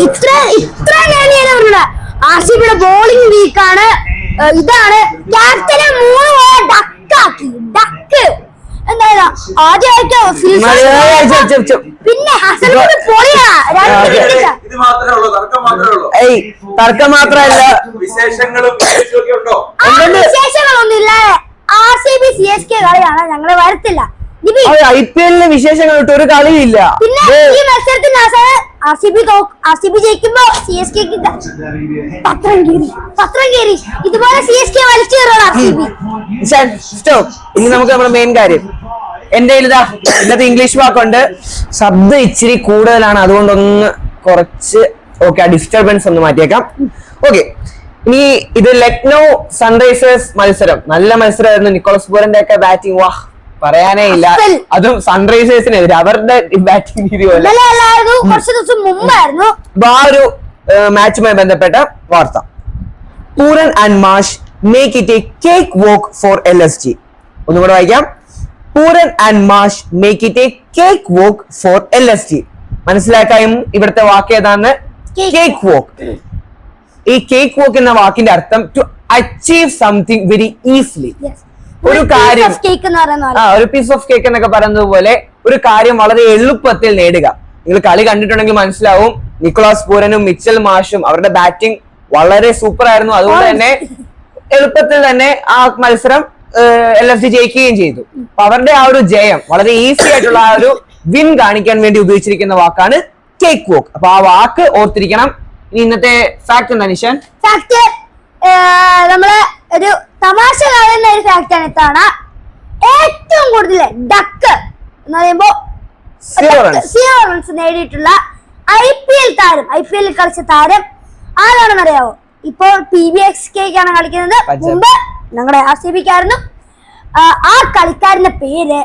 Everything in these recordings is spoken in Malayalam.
ഇത്ര ഇത്ര നേടിയവരുടെ ആർ സി ബിയുടെ ബോളിംഗ് വീക്കാണ് ഇതാണ്. ക്യാപ്റ്റനെ മൂന്ന് പോയ ഡക്കാക്കി ഡക്ക് എന്തായാലും ആദ്യമായിട്ട് പിന്നെ ഹസനോട് പൊളിയാ. രണ്ട് ആ, ഓക്കേ. വിക്കറ്റാ. ഇത് മാത്രമേ ഉള്ളൂ തർക്കം മാത്രമേ ഉള്ളൂ. ഏയ് തർക്കം വിശേഷങ്ങളും C B C S K കളിയാണ്? ഞങ്ങൾ വരത്തില്ല. ഐ പി എല്ലിന് വിശേഷങ്ങൾ ഇട്ട് ഒരു കളിയില്ല പിന്നെ ഈ മത്സരത്തിന് അവസാനം R C B R C B ജയിക്കുമ്പോ C S കെക്ക് പത്രം കേറി. പത്രം കേറി. ഇതുപോലെ സി എസ് കെ വലിച്ചു കയറണം ആർ സി ബി ഇഷാൻ, ഇനി നമുക്ക് നമ്മുടെ മെയിൻ കാര്യം. എന്റെ ഇതാ ഇന്നത്തെ ഇംഗ്ലീഷ് വാക്കുണ്ട്. ശബ്ദം ഇച്ചിരി കൂടുതലാണ്. അതുകൊണ്ടൊന്ന് കുറച്ച് ഓക്കെ ആ ഡിസ്റ്റർബൻസ് ഒന്ന് മാറ്റിയേക്കാം. ഓക്കെ. ഇനി ഇത് ലക്നൗ സൺറൈസേഴ്സ് മത്സരം. നല്ല മത്സരമായിരുന്നു. നിക്കോളസ് പൂരന്റെ ഒക്കെ ബാറ്റിംഗ് വാ പറയാനേ ഇല്ല. അതും സൺറൈസേഴ്സിനെതിരെ അവരുടെ ബാറ്റിംഗ് രീതി പോലെ. കുറച്ച് ദിവസം മുമ്പായിരുന്നു. ആ ഒരു മാച്ചുമായി ബന്ധപ്പെട്ട വാർത്ത. Pooran and Marsh make it a cakewalk for L S G ഒന്നും കൂടെ വായിക്കാം. Pooran and Marsh make it a cakewalk for L S G മനസ്സിലാക്കായും ഇവിടുത്തെ വാക്ക് ഏതാന്ന് കേക്ക് വോക്ക് ഈ കേക്ക് വോക്ക് എന്ന വാക്കിന്റെ അർത്ഥം to achieve something very easily ഒരു കാര്യം ആ ഒരു പീസ് ഓഫ് കേക്ക് എന്നൊക്കെ പറയുന്നത് പോലെ ഒരു കാര്യം വളരെ എളുപ്പത്തിൽ നേടുക. നിങ്ങൾ കളി കണ്ടിട്ടുണ്ടെങ്കിൽ മനസ്സിലാവും. നിക്കോളാസ് പൂരനും മിച്ചൽ മാഷും അവരുടെ ബാറ്റിംഗ് വളരെ സൂപ്പർ ആയിരുന്നു. അതുകൊണ്ട് തന്നെ എളുപ്പത്തിൽ തന്നെ ആ മത്സരം എൽ എഫ് സി ജയിക്കുകയും ചെയ്തു. അപ്പൊ അവരുടെ ആ ഒരു ജയം വളരെ ഈസി ആയിട്ടുള്ള ആ ഒരു വിൻ കാണിക്കാൻ വേണ്ടി ഉപയോഗിച്ചിരിക്കുന്ന വാക്കാണ് കേക്ക് വോക്ക് അപ്പൊ ആ വാക്ക് ഓർത്തിരിക്കണം. ഇനി ഇന്നത്തെ ഫാക്ട് എന്താ നിഷാൻ? ഫാക്ട് നമ്മൾ ഒരു തമാശ കാണുന്ന ഒരു ഫാക്ട് ആണ് ഇത്തവണ. ഏറ്റവും കൂടുതൽ ഡക്ക് എന്ന് പറയുമ്പോ. സീറോ റൺസ് നേടിയിട്ടുള്ള ഐ പി എൽ താരം ഐ പി എല്ലിൽ കളിച്ച താരം ആരാണെന്ന് അറിയാവോ ഇപ്പോൾ പി ബി എക്സ് കെക്കാണ് കളിക്കുന്നത്. മുമ്പ് ഞങ്ങളുടെ ആർ സി ബിക്കായിരുന്നു. ആ കളിക്കാരന്റെ പേര്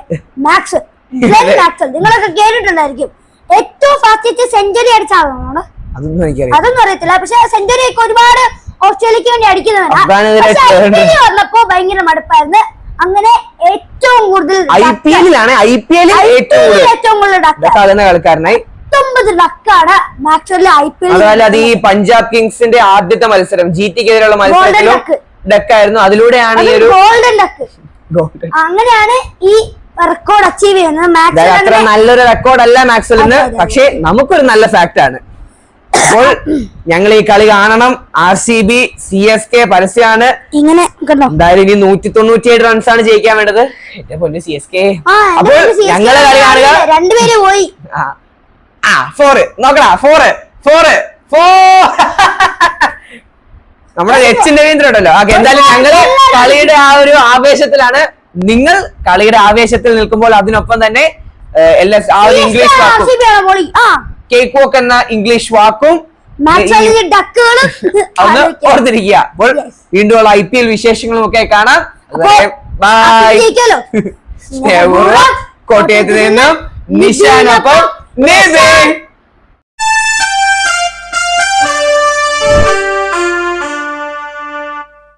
മാക്സ്. മാക്സൽ നിങ്ങളൊക്കെ കേട്ടിട്ടുണ്ടായിരിക്കും. ഏറ്റവും ഫാസ്റ്റസ്റ്റ് സെഞ്ചുറി അടിച്ച ആളാണ്? അതൊന്നും എനിക്കറിയാം അതൊന്നും അറിയത്തില്ല. പക്ഷെ സെഞ്ചുറി ഒക്കെ ഒരുപാട് ഓസ്ട്രേലിയക്ക് വേണ്ടി ചേർന്ന്. വന്നപ്പോ ഭയങ്കര മടുപ്പായിരുന്നു. അങ്ങനെ ഏറ്റവും കൂടുതൽ ഐ പി എല്ലിലാണ് ഐ പി എല്ലിൽ ഏറ്റവും കൂടുതൽ. കളിക്കാരനായി. പത്തൊമ്പത് ഡക്കാണ് മാക്സ്വെല്ലിൽ ഐ പി അതുപോലെ അത് ഈ പഞ്ചാബ് കിങ്സിന്റെ ആദ്യത്തെ മത്സരം. ജി ടിക്കെതിരെയുള്ള മത്സരത്തിലും. ഡക്കായിരുന്നു. അതിലൂടെയാണ് ഈ ഒരു ഗോൾഡൻ ഡക്ക് അങ്ങനെയാണ് ഈ റെക്കോർഡ് അച്ചീവ് ചെയ്യുന്നത്. അത്ര നല്ലൊരു റെക്കോർഡ് അല്ല അതെ. പക്ഷേ നമുക്കൊരു നല്ല ഫാക്ട് ആണ്. അപ്പോൾ ഞങ്ങൾ ഈ കളി കാണണം. R C B C S K പരസ്യമാണ് ഇങ്ങനെ എന്തായാലും ഇനി നൂറ്റി തൊണ്ണൂറ്റിയേഴ് റൺസ് ആണ് ജയിക്കാൻ വേണ്ടത്. എന്റെ പൊന്ന് സി എസ് കെ ആ അപ്പോൾ ഞങ്ങളെ കളി കാണുക. രണ്ടുപേര് പോയി. ആ. ആ ഫോറ് നോക്കടാ ഫോറ് ഫോറ് ഫോ നമ്മുടെ എച്ച് രവീന്ദ്രൻ ഉണ്ടല്ലോ. ഓക്കെ എന്തായാലും ഞങ്ങൾ കളിയുടെ ആ ഒരു ആവേശത്തിലാണ്. നിങ്ങൾ കളിയുടെ ആവേശത്തിൽ നിൽക്കുമ്പോൾ അതിനൊപ്പം തന്നെ എല്ലാ ആ ഒരു ഇംഗ്ലീഷ് വാക്കും. പോളി ആ. Cake walk. എന്ന ഇംഗ്ലീഷ് വാക്കും ഒന്ന് ഓർത്തിരിക്കുക. അപ്പോൾ വീണ്ടും ഐ പി എൽ വിശേഷങ്ങളും ഒക്കെ കാണാം ബൈ കോട്ടയത്ത് നിന്നും നിശാനൊപ്പം